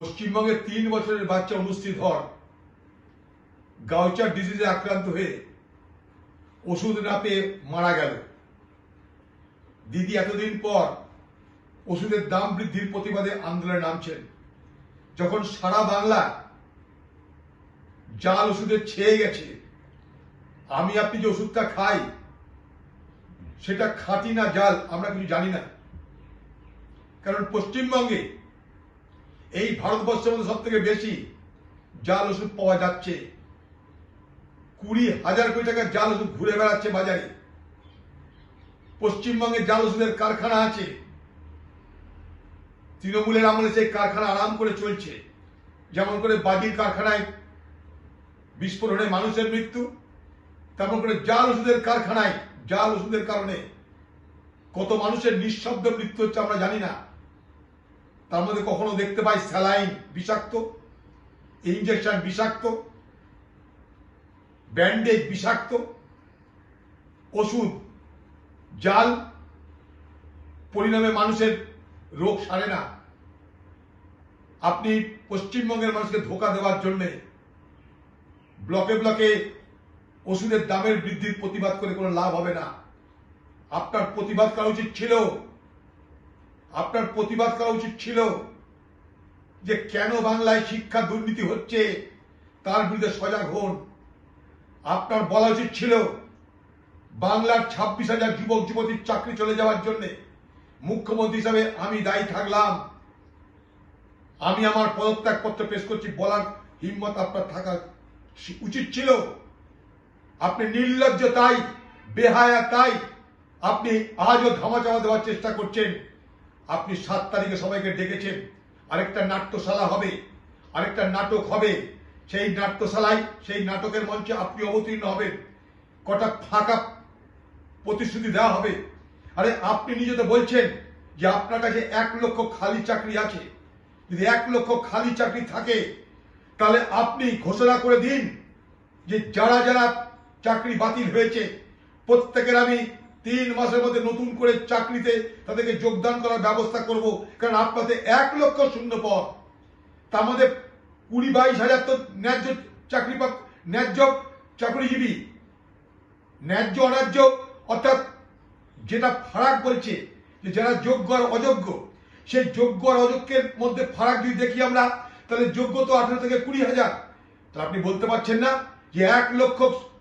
পশ্চিমবঙ্গে তিন বছরের বাচ্চা অনুষ্ঠিত হন গাউচার ডিজিজে আক্রান্ত হয়ে ওষুধ না পেয়ে মারা গেল। দিদি এতদিন পর ওষুধের দাম বৃদ্ধির প্রতিবাদে আন্দোলনে নামছেন। যখন সারা বাংলা জাল ওষুধে ছেয়ে গেছে, আমি আপনি যে ওষুধটা খাই, সেটা খাঁটি না জাল, আমরা কিছু জানি না। কারণ পশ্চিমবঙ্গে এই ভারতবর্ষের মধ্যে সব থেকে বেশি জাল ওষুধ পাওয়া যাচ্ছে। কুড়ি হাজার কোটি টাকার জাল ওষুধ ঘুরে বেড়াচ্ছে বাজারে। পশ্চিমবঙ্গে জাল ওষুধের কারখানা আছে। তৃণমূলের আমলে সেই কারখানা আরাম করে চলছে। যেমন করে বাজির কারখানায় বিস্ফোরণে মানুষের মৃত্যু, তেমন করে জাল ওষুধের কারখানায়, জাল ওষুধের কারণে কত মানুষের নিঃশব্দ মৃত্যু হচ্ছে আমরা জানি না। তার মধ্যে কখনো দেখতে পাই স্যালাইন বিষাক্ত ইঞ্জেকশন বিষাক্ত, ব্যান্ডেজ বিষাক্ত, ওষুধ, জাল, পরিণামে মানুষের রোগ সারে না। আপনি পশ্চিমবঙ্গের মানুষকে ধোকা দেওয়ার জন্য ব্লকে ব্লকে ওষুধের দামের বৃদ্ধির প্রতিবাদ করে কোনো লাভ হবে না। আপনার প্রতিবাদ করা উচিত ছিল আপনার প্রতিবাদ করা উচিত ছিল যে কেন বাংলায় শিক্ষা দুর্নীতি হচ্ছে, তার বিরুদ্ধে সজাগ হন। আপনার বলা উচিত ছিল, বাংলার ছাব্বিশ হাজার যুবক যুবতীর চাকরি চলে যাওয়ার জন্য মুখ্যমন্ত্রী হিসাবে আমি দায়ী থাকলাম। আমি আমার পদত্যাগ পত্র পেশ করছি, বলার হিম্মত আপনার থাকা উচিত ছিল। আপনি নির্লজ্জ তাই, বেহায়া তাই, আপনি আজও ধামাচামা দেওয়ার চেষ্টা করছেন। আপনি সাত তারিখে সবাইকে ডেকেছেন। আরেকটা নাট্যশালা হবে, আরেকটা নাটক হবে। সেই নাট্যশালায়, সেই নাটকের মঞ্চে আপনি অবতীর্ণ হবেন। কটা ফাঁকা প্রতিশ্রুতি দেওয়া হবে। আরে আপনি নিজে তো বলছেন যে আপনার কাছে এক লক্ষ খালি চাকরি আছে। যদি এক লক্ষ খালি চাকরি থাকে, তাহলে আপনি ঘোষণা করে দিন যে যারা যারা চাকরি বাতিল হয়েছে, প্রত্যেকের আমি তিন মাসের মধ্যে নতুন করে চাকরিতে তাদেরকে যোগদান করার ব্যবস্থা করব। কারণ আপনাদের এক লক্ষ শূন্য পদ। তার মধ্যে কুড়ি বাইশ হাজার তো ন্যায্য চাকরি ন্যায্য চাকরিজীবী, ন্যায্য অন্যায্য, অর্থাৎ যেটা ফারাক বলছে যে যারা যোগ্য আর অযোগ্য, সেই যোগ্য আর অযোগ্যের মধ্যে ফারাক যদি দেখি আমরা, তাহলে যোগ্য তো আঠেরো থেকে কুড়ি হাজার। তা আপনি বলতে পারছেন না যে এক লক্ষ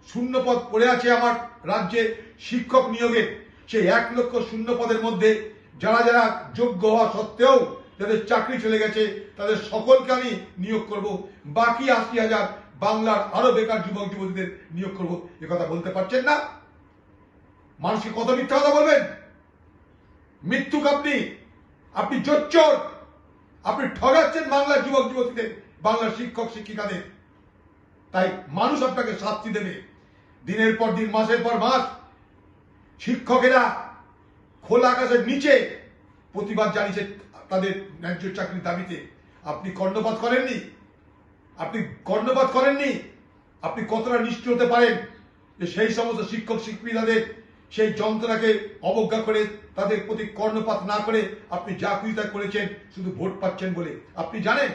শূন্য পদ পড়ে আছে আমার রাজ্যে শিক্ষক নিয়োগের। সেই এক লক্ষ শূন্য পদের মধ্যে যারা যারা যোগ্য হওয়া সত্ত্বেও যাদের চাকরি চলে গেছে, তাদের সকলকে আমি নিয়োগ করব। বাকি আশি হাজার বাংলার আরও বেকার যুবক যুবতীদের নিয়োগ করব। এ কথা বলতে পারছেন না? মানুষকে কত মিথ্যা কথা বলবেন? মৃত্যুক আপনি আপনি জোচ্চর, আপনি ঠগাচ্ছেন বাংলার যুবক যুবতীদের, বাংলার শিক্ষক শিক্ষিকাদের। তাই মানুষ আপনাকে শাস্তি দেবে। দিনের পর দিন, মাসের পর মাস, শিক্ষকেরা খোলা আকাশের নিচে প্রতিবাদ জানিয়েছে তাদের ন্যায্য চাকরির দাবিতে। আপনি কর্ণপাত করেননি? আপনি কর্ণপাত করেননি? আপনি কতটা নিষ্ঠুর হতে পারেন যে সেই সমস্ত শিক্ষক, শিক্ষিকাদের সেই যন্ত্রণাকে অবজ্ঞা করে তাদের প্রতি কর্ণপাত না করে আপনি যা তা করেছেন শুধু ভোট পাচ্ছেন বলে। আপনি জানেন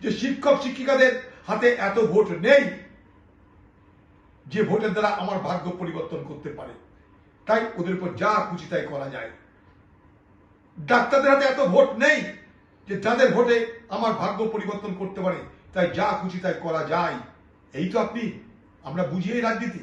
যে শিক্ষক, শিক্ষিকাদের হাতে এত ভোট নেই যে ভোটের দ্বারা আমার ভাগ্য পরিবর্তন করতে পারে। তাই ওদের উপর যা খুশি তাই করা যায়। ডাক্তারদের হাতে এত ভোট নেই যে যাদের ভোটে আমার ভাগ্য পরিবর্তন করতে পারে, তাই যা খুশি তাই করা যায়। এই তো আপনি, আমরা বুঝিয়ে রাজনীতি।